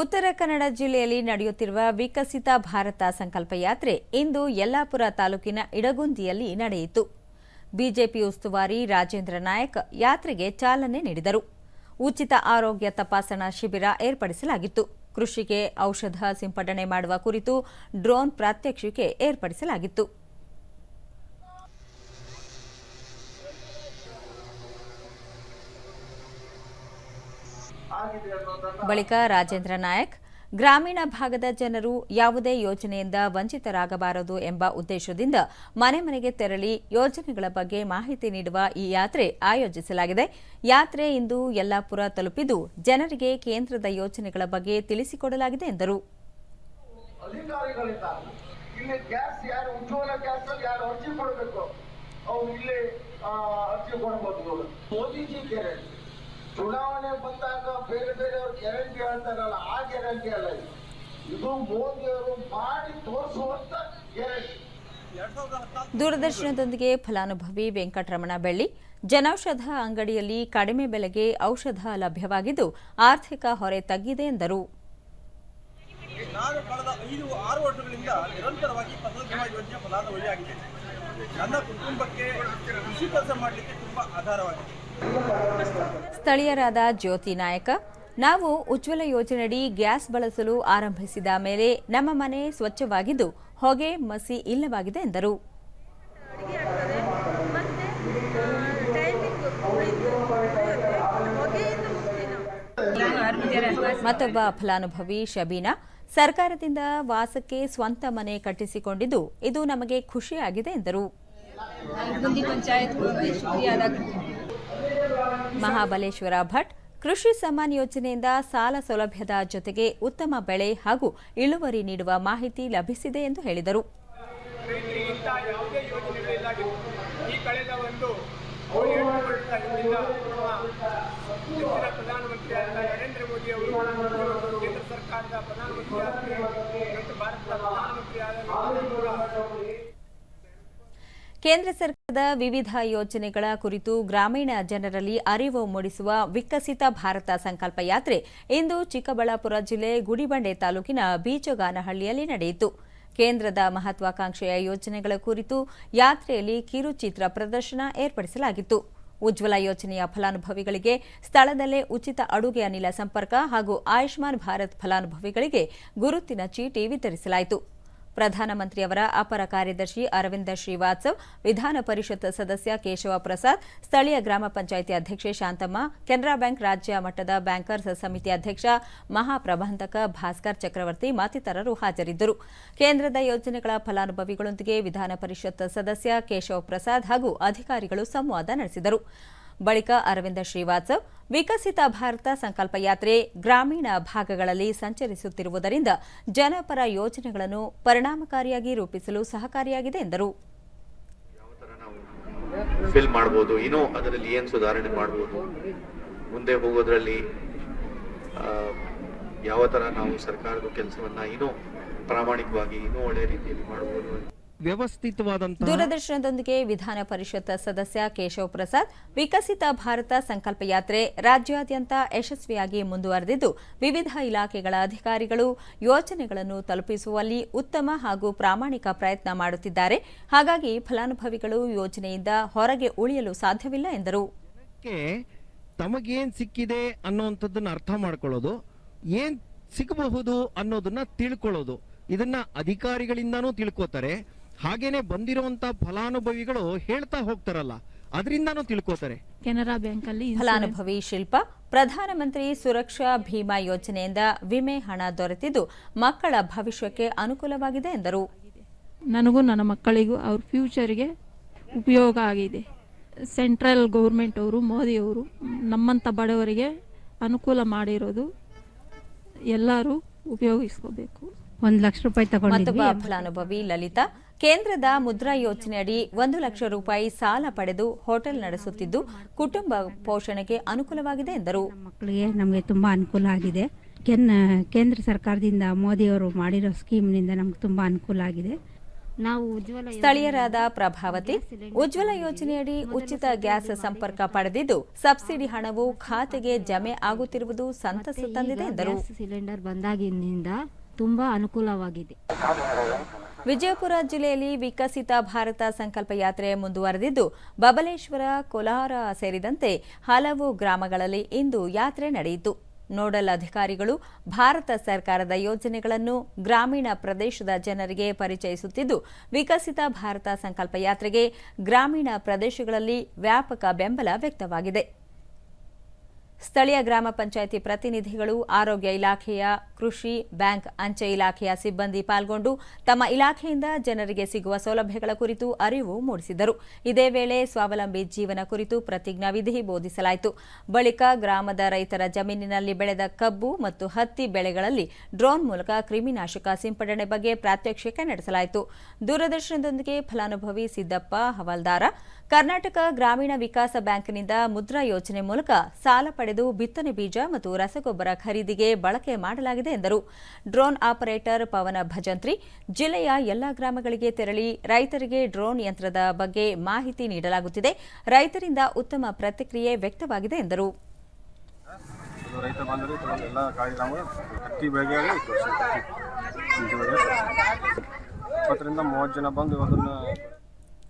ಉತ್ತರ ಕನ್ನಡ ಜಿಲ್ಲೆಯಲ್ಲಿ ನಡೆಯುತ್ತಿರುವ ವಿಕಸಿತ ಭಾರತ ಸಂಕಲ್ಪ ಯಾತ್ರೆ ಇಂದು ಯಲ್ಲಾಪುರ ತಾಲೂಕಿನ ಇಡಗುಂದಿಯಲ್ಲಿ ನಡೆಯಿತು. ಬಿಜೆಪಿ ಉಸ್ತುವಾರಿ ರಾಜೇಂದ್ರ ನಾಯಕ್ ಯಾತ್ರೆಗೆ ಚಾಲನೆ ನೀಡಿದರು. ಉಚಿತ ಆರೋಗ್ಯ ತಪಾಸಣಾ ಶಿಬಿರ ಏರ್ಪಡಿಸಲಾಗಿತ್ತು. ಕೃಷಿಗೆ ಔಷಧ ಸಿಂಪಡಣೆ ಮಾಡುವ ಕುರಿತು ಡ್ರೋನ್ ಪ್ರಾತ್ಯಕ್ಷಿಕೆ ಏರ್ಪಡಿಸಲಾಗಿತ್ತು. ಬಳಿಕ ರಾಜೇಂದ್ರ ನಾಯಕ್, ಗ್ರಾಮೀಣ ಭಾಗದ ಜನರು ಯಾವುದೇ ಯೋಜನೆಯಿಂದ ವಂಚಿತರಾಗಬಾರದು ಎಂಬ ಉದ್ದೇಶದಿಂದ ಮನೆ ಮನೆಗೆ ತೆರಳಿ ಯೋಜನೆಗಳ ಬಗ್ಗೆ ಮಾಹಿತಿ ನೀಡುವ ಈ ಯಾತ್ರೆ ಆಯೋಜಿಸಲಾಗಿದೆ. ಯಾತ್ರೆ ಇಂದು ಯಲ್ಲಾಪುರ ತಲುಪಿದ್ದು ಜನರಿಗೆ ಕೇಂದ್ರದ ಯೋಜನೆಗಳ ಬಗ್ಗೆ ತಿಳಿಸಿಕೊಡಲಾಗಿದೆ ಎಂದರು. ಮೋದಿಜಿ ಚುನಾವಣೆ ಬಂದಾಗ ಬೇರೆ ಬೇರೆಯವ್ರು ಗ್ಯಾರಂಟಿ ಹೇಳ್ತಾರಲ್ಲ ಆ ಗ್ಯಾರಂಟಿ ಅಲ್ಲ ಇದು. ಇದು ಮೋದಿಯವರು ಮಾಡಿ ತೋರಿಸುವಂತ ಗ್ಯಾರಂಟಿ ದೂರದರ್ಶನದೊಂದಿಗೆ ಫಲಾನುಭವಿ ವೆಂಕಟರಮಣ ಬೆಳ್ಳಿ. ಜನೌಷಧ ಅಂಗಡಿಯಲ್ಲಿ ಕಡಿಮೆ ಬೆಲೆಗೆ ಔಷಧ ಲಭ್ಯವಾಗಿದ್ದು ಆರ್ಥಿಕ ಹೊರೆ ತಗ್ಗಿದೆ ಎಂದರು. ನಾನು ಕಳೆದ ಐದು ಆರು ವರ್ಷಗಳಿಂದ ನಿರಂತರವಾಗಿ ಫಸಲ್ ಬಿಮಾ ಯೋಜನೆ ಫಲಾನುಭವಿಯಾಗಿದ್ದೇನೆ ನನ್ನ ಕುಟುಂಬಕ್ಕೆ ಕೃಷಿ ಕೆಲಸ ಮಾಡಲಿಕ್ಕೆ ತುಂಬಾ ಆಧಾರವಾಗಿದೆ. ಸ್ಥಳೀಯರಾದ ಜ್ಯೋತಿ ನಾಯಕ ನಾವು ಉಜ್ವಲ ಯೋಜನೆಯಡಿ ಗ್ಯಾಸ್ ಬಳಸಲು ಆರಂಭಿಸಿದ ಮೇಲೆ ನಮ್ಮ ಮನೆ ಸ್ವಚ್ಛವಾಗಿದ್ದು ಹೊಗೆ ಮಸಿ ಇಲ್ಲವಾಗಿದೆ ಎಂದರು. ಮತ್ತೊಬ್ಬ ಫಲಾನುಭವಿ ಶಬೀನಾ ಸರ್ಕಾರದಿಂದ ವಾಸಕ್ಕೆ ಸ್ವಂತ ಮನೆ ಕಟ್ಟಿಸಿಕೊಂಡಿದ್ದು ಇದು ನಮಗೆ ಖುಷಿಯಾಗಿದೆ ಎಂದರು. ಮಹಾಬಲೇಶ್ವರ ಭಟ್ ಕೃಷಿ ಸಮ್ಮಾನ್ ಯೋಜನೆಯಿಂದ ಸಾಲ ಸೌಲಭ್ಯದ ಜೊತೆಗೆ ಉತ್ತಮ ಬೆಳೆ ಹಾಗೂ ಇಳುವರಿ ನೀಡುವ ಮಾಹಿತಿ ಲಭಿಸಿದೆ ಎಂದು ಹೇಳಿದರು. ಕೇಂದ್ರ ಸರ್ಕಾರದ ಭಾರತದ ವಿವಿಧ ಯೋಜನೆಗಳ ಕುರಿತು ಗ್ರಾಮೀಣ ಜನರಲ್ಲಿ ಅರಿವು ಮೂಡಿಸುವ ವಿಕಸಿತ ಭಾರತ ಸಂಕಲ್ಪ ಯಾತ್ರೆ ಇಂದು ಚಿಕ್ಕಬಳ್ಳಾಪುರ ಜಿಲ್ಲೆ ಗುಡಿಬಂಡೆ ತಾಲೂಕಿನ ಬೀಚಗಾನಹಳ್ಳಿಯಲ್ಲಿ ನಡೆಯಿತು. ಕೇಂದ್ರದ ಮಹತ್ವಾಕಾಂಕ್ಷೆಯ ಯೋಜನೆಗಳ ಕುರಿತು ಯಾತ್ರೆಯಲ್ಲಿ ಕಿರುಚಿತ್ರ ಪ್ರದರ್ಶನ ಏರ್ಪಡಿಸಲಾಗಿತ್ತು. ಉಜ್ವಲ ಯೋಜನೆಯ ಫಲಾನುಭವಿಗಳಿಗೆ ಸ್ಥಳದಲ್ಲೇ ಉಚಿತ ಅಡುಗೆ ಅನಿಲ ಸಂಪರ್ಕ ಹಾಗೂ ಆಯುಷ್ಮಾನ್ ಭಾರತ್ ಫಲಾನುಭವಿಗಳಿಗೆ ಗುರುತಿನ ಚೀಟಿ ವಿತರಿಸಲಾಯಿತು. ಪ್ರಧಾನಮಂತ್ರಿಯವರ ಅಪರ ಕಾರ್ಯದರ್ಶಿ ಅರವಿಂದ ಶ್ರೀವಾತ್ಸವ್, ವಿಧಾನ ಪರಿಷತ್ ಸದಸ್ಯ ಕೇಶವ ಪ್ರಸಾದ್, ಸ್ಥಳೀಯ ಗ್ರಾಮ ಪಂಚಾಯಿತಿ ಅಧ್ಯಕ್ಷೆ ಶಾಂತಮ್ಮ, ಕೆನರಾ ಬ್ಯಾಂಕ್ ರಾಜ್ಯ ಮಟ್ಟದ ಬ್ಯಾಂಕರ್ಸ್ ಸಮಿತಿ ಅಧ್ಯಕ್ಷ ಮಹಾಪ್ರಬಂಧಕ ಭಾಸ್ಕರ್ ಚಕ್ರವರ್ತಿ ಮತ್ತಿತರರು ಹಾಜರಿದ್ದರು. ಕೇಂದ್ರದ ಯೋಜನೆಗಳ ಫಲಾನುಭವಿಗಳೊಂದಿಗೆ ವಿಧಾನ ಪರಿಷತ್ ಸದಸ್ಯ ಕೇಶವ ಪ್ರಸಾದ್ ಹಾಗೂ ಅಧಿಕಾರಿಗಳು ಸಂವಾದ ನಡೆಸಿದರು. ಬಳಿಕ ಅರವಿಂದ ಶ್ರೀವಾತ್ಸವ್, ವಿಕಸಿತ ಭಾರತ ಸಂಕಲ್ಪ ಯಾತ್ರೆ ಗ್ರಾಮೀಣ ಭಾಗಗಳಲ್ಲಿ ಸಂಚರಿಸುತ್ತಿರುವುದರಿಂದ ಜನಪರ ಯೋಜನೆಗಳನ್ನು ಪರಿಣಾಮಕಾರಿಯಾಗಿ ರೂಪಿಸಲು ಸಹಕಾರಿಯಾಗಿದೆ ಎಂದರು. ಫಿಲ್ ಇನ್ನೂ ಅದರಲ್ಲಿ ಏನು ಸುಧಾರಣೆ ಮಾಡಬಹುದು ಮುಂದೆ ಹೋಗೋದ್ರಲ್ಲಿ ಯಾವ ಥರ ನಾವು ಸರ್ಕಾರದ ಕೆಲಸವನ್ನ ಇನ್ನೂ ಪ್ರಾಮಾಣಿಕವಾಗಿ ಇನ್ನೂ ಒಳ್ಳೆ ರೀತಿಯಲ್ಲಿ ಮಾಡ್ಬೋದು ಅಂತ. ವ್ಯವಸ್ಥಿತವಾದಂತಹ ದೂರದರ್ಶನದೊಂದಿಗೆ ವಿಧಾನ ಪರಿಷತ್ ಸದಸ್ಯ ಕೇಶವ್ ಪ್ರಸಾದ್ ವಿಕಸಿತ ಭಾರತ ಸಂಕಲ್ಪ ಯಾತ್ರೆ ರಾಜ್ಯಾದ್ಯಂತ ಯಶಸ್ವಿಯಾಗಿ ಮುಂದುವರೆದಿದ್ದು ವಿವಿಧ ಇಲಾಖೆಗಳ ಅಧಿಕಾರಿಗಳು ಯೋಜನೆಗಳನ್ನು ತಲುಪಿಸುವಲ್ಲಿ ಉತ್ತಮ ಹಾಗೂ ಪ್ರಾಮಾಣಿಕ ಪ್ರಯತ್ನ ಮಾಡುತ್ತಿದ್ದಾರೆ. ಹಾಗಾಗಿ ಫಲಾನುಭವಿಗಳು ಯೋಜನೆಯಿಂದ ಹೊರಗೆ ಉಳಿಯಲು ಸಾಧ್ಯವಿಲ್ಲ ಎಂದರು. ತಮಗೇನ್ ಸಿಕ್ಕಿದೆ ಅನ್ನೋಂಥದ್ದನ್ನ ಅರ್ಥ ಮಾಡ್ಕೊಳ್ಳೋದು ಏನ್ ಸಿಗಬಹುದು ಅನ್ನೋದನ್ನ ತಿಳ್ಕೊಳ್ಳೋದು. ಇದನ್ನ ಅಧಿಕಾರಿಗಳಿಂದಾನೂ ತಿಳ್ಕೊತಾರೆ. ಹಾಗೇನೆ ಬಂದಿರುವಂತ ಫಲಾನುಭವಿಗಳು ಹೇಳ್ತಾ ಹೋಗ್ತಾರಲ್ಲ ಅದರಿಂದಾನು ತಿಳ್ಕೋತಾರೆ. ಕೆನರಾ ಬ್ಯಾಂಕಲ್ಲಿ ಫಲಾನುಭವಿ ಶಿಲ್ಪ ಪ್ರಧಾನಮಂತ್ರಿ ಸುರಕ್ಷಾ ಭೀಮಾ ಯೋಜನೆಯಿಂದ ವಿಮೆ ಹಣ ದೊರೆತಿದ್ದು ಮಕ್ಕಳ ಭವಿಷ್ಯಕ್ಕೆ ಅನುಕೂಲವಾಗಿದೆ ಎಂದರು. ನನಗೂ ನನ್ನ ಮಕ್ಕಳಿಗೂ ಅವ್ರ ಫ್ಯೂಚರ್ಗೆ ಉಪಯೋಗ ಆಗಿದೆ. ಸೆಂಟ್ರಲ್ ಗೌರ್ಮೆಂಟ್ ಅವರು ಮೋದಿಯವರು ನಮ್ಮಂಥ ಬಡವರಿಗೆ ಅನುಕೂಲ ಮಾಡಿರೋದು ಎಲ್ಲರೂ ಉಪಯೋಗಿಸ್ಕೋಬೇಕು. ಒಂದು ಲಕ್ಷ ರೂಪಾಯಿ ತಗೊಂಡು ಫಲಾನುಭವಿ ಲಲಿತಾ ಕೇಂದ್ರದ ಮುದ್ರಾ ಯೋಜನೆಯಡಿ ಒಂದು ಲಕ್ಷ ರೂಪಾಯಿ ಸಾಲ ಪಡೆದು ಹೋಟೆಲ್ ನಡೆಸುತ್ತಿದ್ದು ಕುಟುಂಬ ಪೋಷಣೆಗೆ ಅನುಕೂಲವಾಗಿದೆ ಎಂದರು. ಮಕ್ಕಳಿಗೆ ನಮಗೆ ತುಂಬಾ ಅನುಕೂಲ ಆಗಿದೆ. ಕೇಂದ್ರ ಸರ್ಕಾರದಿಂದ ಮೋದಿಯವರು ಮಾಡಿರೋ ಸ್ಕೀಮ್ನಿಂದ ನಮ್ಗೆ ತುಂಬಾ ಅನುಕೂಲ ಆಗಿದೆ. ನಾವು ಉಜ್ವಲ ಸ್ಥಳೀಯರಾದ ಪ್ರಭಾವತಿ ಉಜ್ವಲ ಯೋಜನೆಯಡಿ ಉಚಿತ ಗ್ಯಾಸ್ ಸಂಪರ್ಕ ಪಡೆದಿದ್ದು ಸಬ್ಸಿಡಿ ಹಣವು ಖಾತೆಗೆ ಜಮೆ ಆಗುತ್ತಿರುವುದು ಸಂತಸ ತಂದಿದೆ ಎಂದರು. ಸಿಲಿಂಡರ್ ಬಂದಾಗಿನಿಂದ ತುಂಬಾ ಅನುಕೂಲವಾಗಿದೆ. ವಿಜಯಪುರ ಜಿಲ್ಲೆಯಲ್ಲಿ ವಿಕಸಿತ ಭಾರತ ಸಂಕಲ್ಪ ಯಾತ್ರೆ ಮುಂದುವರೆದಿದ್ದು, ಬಬಲೇಶ್ವರ, ಕೋಲಾರ ಸೇರಿದಂತೆ ಹಲವು ಗ್ರಾಮಗಳಲ್ಲಿ ಇಂದು ಯಾತ್ರೆ ನಡೆಯಿತು. ನೋಡಲ್ ಅಧಿಕಾರಿಗಳು ಭಾರತ ಸರ್ಕಾರದ ಯೋಜನೆಗಳನ್ನು ಗ್ರಾಮೀಣ ಪ್ರದೇಶದ ಜನರಿಗೆ ಪರಿಚಯಿಸುತ್ತಿದ್ದು, ವಿಕಸಿತ ಭಾರತ ಸಂಕಲ್ಪ ಯಾತ್ರೆಗೆ ಗ್ರಾಮೀಣ ಪ್ರದೇಶಗಳಲ್ಲಿ ವ್ಯಾಪಕ ಬೆಂಬಲ ವ್ಯಕ್ತವಾಗಿದೆ. ಸ್ಥಳೀಯ ಗ್ರಾಮ ಪಂಚಾಯಿತಿ ಪ್ರತಿನಿಧಿಗಳು, ಆರೋಗ್ಯ ಇಲಾಖೆಯ, ಕೃಷಿ ಬ್ಯಾಂಕ್, ಅಂಚೆ ಇಲಾಖೆಯ ಸಿಬ್ಬಂದಿ ಪಾಲ್ಗೊಂಡು ತಮ್ಮ ಇಲಾಖೆಯಿಂದ ಜನರಿಗೆ ಸಿಗುವ ಸೌಲಭ್ಯಗಳ ಕುರಿತು ಅರಿವು ಮೂಡಿಸಿದರು. ಇದೇ ವೇಳೆ ಸ್ವಾವಲಂಬಿ ಜೀವನ ಕುರಿತು ಪ್ರತಿಜ್ಞಾವಿಧಿ ಬೋಧಿಸಲಾಯಿತು. ಬಳಿಕ ಗ್ರಾಮದ ರೈತರ ಜಮೀನಿನಲ್ಲಿ ಬೆಳೆದ ಕಬ್ಬು ಮತ್ತು ಹತ್ತಿ ಬೆಳೆಗಳಲ್ಲಿ ಡ್ರೋನ್ ಮೂಲಕ ಕ್ರಿಮಿನಾಶಕ ಸಿಂಪಡಣೆ ಬಗ್ಗೆ ಪ್ರಾತ್ಯಕ್ಷಿಕೆ ನಡೆಸಲಾಯಿತು. ದೂರದರ್ಶನದೊಂದಿಗೆ ಫಲಾನುಭವಿ ಸಿದ್ದಪ್ಪ ಹವಾಲ್ದಾರ. ಕರ್ನಾಟಕ ಗ್ರಾಮೀಣ ವಿಕಾಸ ಬ್ಯಾಂಕ್ನಿಂದ ಮುದ್ರಾ ಯೋಜನೆ ಮೂಲಕ ಸಾಲ ಪಡೆದು ಬಿತ್ತನೆ ಬೀಜ ಮತ್ತು ರಸಗೊಬ್ಬರ ಖರೀದಿಗೆ ಬಳಕೆ ಮಾಡಲಾಗಿದೆ ಎಂದರು. ಡ್ರೋನ್ ಆಪರೇಟರ್ ಪವನ ಭಜಂತ್ರಿ, ಜಿಲ್ಲೆಯ ಎಲ್ಲಾ ಗ್ರಾಮಗಳಿಗೆ ತೆರಳಿ ರೈತರಿಗೆ ಡ್ರೋನ್ ಯಂತ್ರದ ಬಗ್ಗೆ ಮಾಹಿತಿ ನೀಡಲಾಗುತ್ತಿದೆ. ರೈತರಿಂದ ಉತ್ತಮ ಪ್ರತಿಕ್ರಿಯೆ ವ್ಯಕ್ತವಾಗಿದೆ ಎಂದರು. ಇಪ್ಪತ್ತರಿಂದ ಮೂವತ್ತು ಜನ ಬಂದು ಅದನ್ನು